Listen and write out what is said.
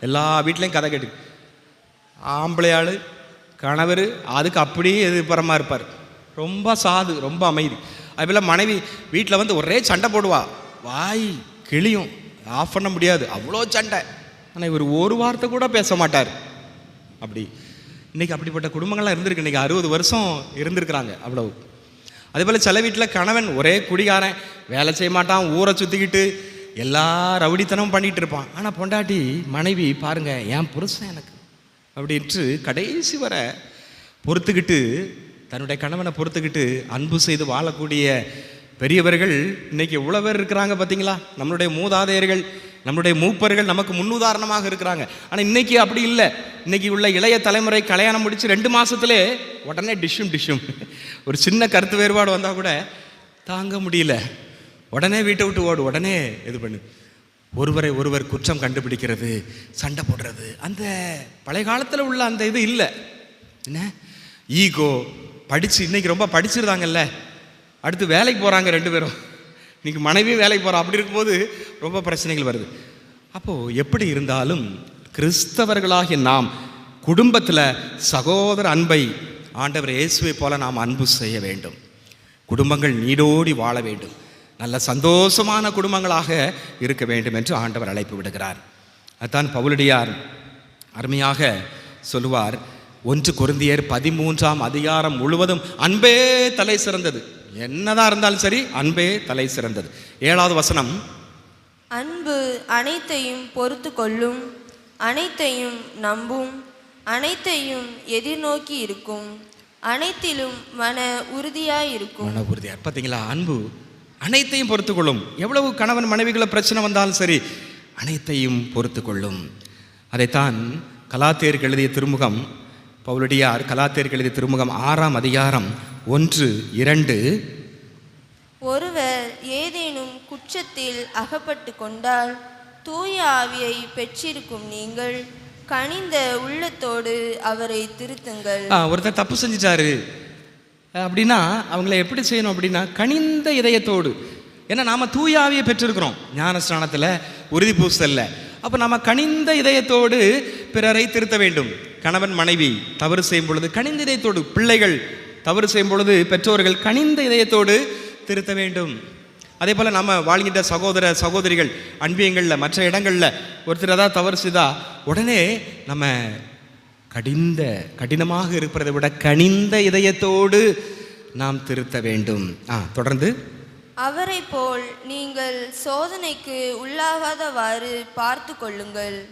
எல்லா வீட்லேயும் கதை கேட்டு ஆம்பளையாள் கணவர் அதுக்கு அப்படியே எதிர்ப்புறமாக இருப்பார். ரொம்ப சாது ரொம்ப அமைதி. அதுபோல் மனைவி வீட்டில் வந்து ஒரே சண்டை போடுவா. வாய் கிளியும் ஆஃப் பண்ண முடியாது. அவ்வளோ சண்டை. ஆனால் இவர் ஒரு வார்த்தை கூட பேச மாட்டார். அப்படி. இன்றைக்கி அப்படிப்பட்ட குடும்பங்கள்லாம் இருந்திருக்கு. இன்னைக்கு அறுபது வருஷம் இருந்திருக்கிறாங்க. அவ்வளவு. அதே போல் சில வீட்டில் கணவன் ஒரே குடிகாரன். வேலை செய்ய மாட்டான். ஊரை சுற்றிக்கிட்டு எல்லா ரவுடித்தனமும் பண்ணிட்டு இருப்பான். ஆனால் பொண்டாட்டி மனைவி பாருங்க என் புருஷன் எனக்கு. அப்படின்ட்டு கடைசி வரை பொறுத்துக்கிட்டு தன்னுடைய கணவனை பொறுத்துக்கிட்டு அன்பு செய்து வாழக்கூடிய பெரியவர்கள் இன்னைக்கு உழவர் பேர் இருக்கிறாங்க பார்த்தீங்களா நம்மளுடைய மூதாதையர்கள் நம்மளுடைய மூப்பர்கள் நமக்கு முன்னுதாரணமாக இருக்கிறாங்க. ஆனால் இன்னைக்கு அப்படி இல்லை. இன்னைக்கு உள்ள இளைய தலைமுறை கல்யாணம் முடிச்சு ரெண்டு மாசத்திலே உடனே டிஷ்ஷும் டிஷ்ஷும். ஒரு சின்ன கருத்து வேறுபாடு வந்தால் கூட தாங்க முடியல. உடனே வீட்டை விட்டு ஓடு உடனே இது பண்ணு. ஒருவரை ஒருவர் குற்றம் கண்டுபிடிக்கிறது சண்டை போடுறது அந்த பழைய காலத்தில் உள்ள அந்த இது இல்லை. என்ன? ஈகோ படித்து இன்னைக்கு ரொம்ப படிச்சிருந்தாங்கல்ல. அடுத்து வேலைக்கு போகிறாங்க ரெண்டு பேரும். இன்றைக்கி மனைவியும் வேலைக்கு போகிறோம் அப்படி இருக்கும்போது ரொம்ப பிரச்சனைகள் வருது. அப்போது எப்படி இருந்தாலும் கிறிஸ்தவர்களாகிய நாம் குடும்பத்தில் சகோதர அன்பை ஆண்டவர் இயேசுவை போல நாம் அன்பு செய்ய வேண்டும். குடும்பங்கள் நீடோடி வாழ வேண்டும். நல்ல சந்தோஷமான குடும்பங்களாக இருக்க வேண்டும் என்று ஆண்டவர் அழைப்பு விடுகிறார். அதான் பவுலடியார் அருமையாக சொல்லுவார் ஒன்று குருந்தியர் பதிமூன்றாம் அதிகாரம் முழுவதும் அன்பே தலை சிறந்தது. என்னதான் இருந்தாலும் சரி அன்பே தலை சிறந்தது. ஏழாவது வசனம். அன்பு அனைத்தையும் பொறுத்து கொள்ளும் அனைத்தையும் நம்பும் அனைத்தையும் எதிர்நோக்கி இருக்கும் அனைத்திலும் மன உறுதியாயிருக்கும் மன உறுதியார் பார்த்தீங்களா அன்பு அனைத்தையும் பொறுத்து கொள்ளும் எவ்வளவு கணவன் மனைவிகளை பிரச்சனை வந்தாலும் சரி அனைத்தையும் பொறுத்து கொள்ளும் அதைத்தான் கலாத்தேருக்கு எழுதிய திருமுகம் பவுலடியார் கலாத்தேருக்கு எழுதிய திருமுகம் ஆறாம் அதிகாரம் ஒன்று இரண்டு. ஒருவர் ஏதேனும் குற்றத்தில் அகப்பட்டு கொண்டால் தூய ஆவியை பெற்றிருக்கும் நீங்கள் கனிந்த உள்ளத்தோடு அவரை திருத்துங்கள். ஒருத்தர் தப்பு செஞ்சிட்டாரு. அப்படின்னா அவங்கள எப்படி செய்யணும் அப்படின்னா கனிந்த இதயத்தோடு. ஏன்னா நாம் தூயாவியை பெற்றிருக்கிறோம். ஞான ஸ்நானத்தில் உறுதி பூசல்ல. அப்போ நம்ம கனிந்த இதயத்தோடு பிறரை திருத்த வேண்டும். கணவன் மனைவி தவறு செய்யும் பொழுது கனிந்த இதயத்தோடு. பிள்ளைகள் தவறு செய்யும் பொழுது பெற்றோர்கள் கனிந்த இதயத்தோடு திருத்த வேண்டும். அதே போல் நம்ம வாழ்கின்ற சகோதர சகோதரிகள் அன்பியங்களில் மற்ற இடங்களில் ஒருத்தர் ஏதாவது தவறு செய்தால் உடனே நம்ம கடிந்த கடினமாக இருப்பதை விட கனிந்த இதயத்தோடு நாம் திருத்த வேண்டும். ஆ தொடர்ந்து. அவரை போல் நீங்கள் சோதனைக்கு உள்ளாகாதவாறு பார்த்து கொள்ளுங்கள்.